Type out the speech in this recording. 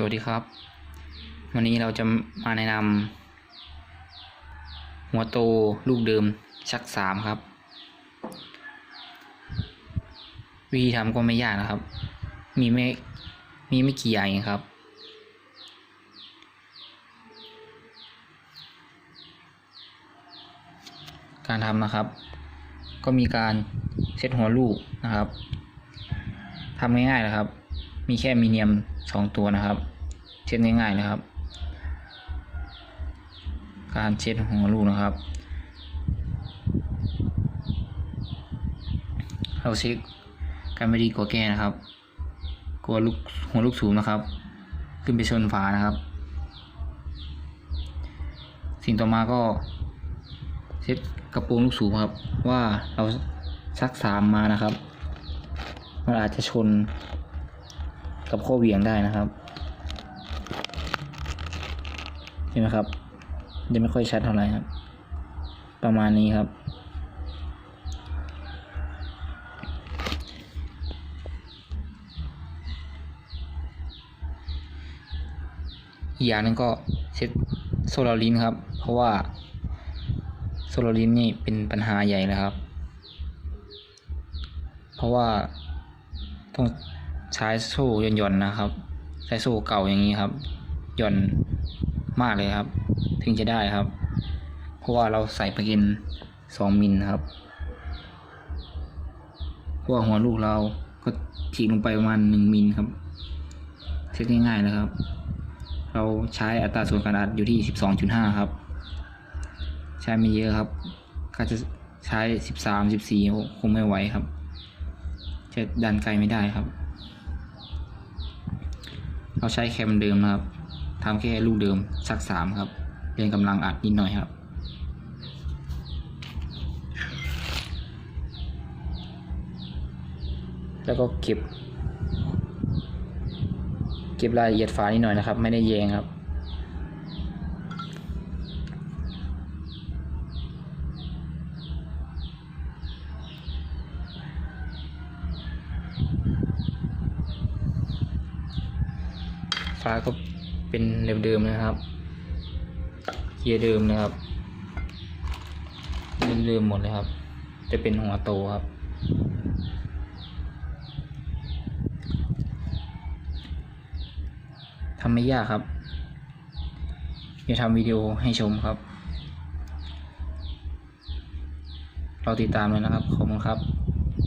สวัสดีครับ วันนี้เราจะมาแนะนำหัวโตลูกเดิมชักสามครับ วิธีทำก็ไม่ยากนะครับ มีไม่มีไม่กี่อย่างเองครับ การทำนะครับ ก็มีการเซตหัวลูกนะครับทำง่ายๆนะครับ มีแค่มีเนียมสองตัวนะครับ เช็ดง่ายๆนะครับ การเช็ดหัวลูกนะครับ เราเช็คการไม่ดีกว่าแก้นะครับ กลัวลูกหัวลูกสูงนะครับ ขึ้นไปชนฝานะครับ สิ่งต่อมาก็เช็ดกระโปรงลูกสูบครับ ว่าเราชักสามมานะครับ มันอาจจะชน กับข้อเวียงได้นะครับเห็นไหมครับยังไม่ค่อยชัดเท่าไหร่ครับ ประมาณนี้ครับ อีกอย่างนึงก็เช็ดโซลารินครับ เพราะว่าโซลารินนี่เป็นปัญหาใหญ่เลยครับ เพราะว่าต้อง ใช้โซ่หย่อนนะครับ ใช้โซ่เก่าอย่างนี้ครับหย่อนมากเลยครับ ถึงจะได้ครับ เพราะว่าเราใส่ไปกินสองมิลครับเพราะว่าหัวลูกเราก็ฉีกลงไปประมาณหนึ่งมิลครับเช็คง่ายๆนะครับ เราใช้อัตราส่วนการอัดอยู่ที่สิบสองจุดห้าครับ ใช้ไม่เยอะครับก็จะใช้สิบสามสิบสี่คงไม่ไหวครับ จะดันไกลไม่ได้ครับ เราใช้แคมเดิมนะครับทำแค่ลูกเดิมสักสามครับเรียนกำลังอัดนิดหน่อยครับ แล้วก็เก็บ เก็บรายละเอียดฝานิดหน่อยนะครับ ไม่ได้แยงครับ ฟ้าก็เป็นเดิมๆนะครับ เกียร์เดิมนะครับ เดิมๆหมดเลยครับ จะเป็นหัวโตครับ ทำไม่ยากครับ จะทำวิดีโอให้ชมครับ เราติดตามเลยนะครับ ขอบคุณครับ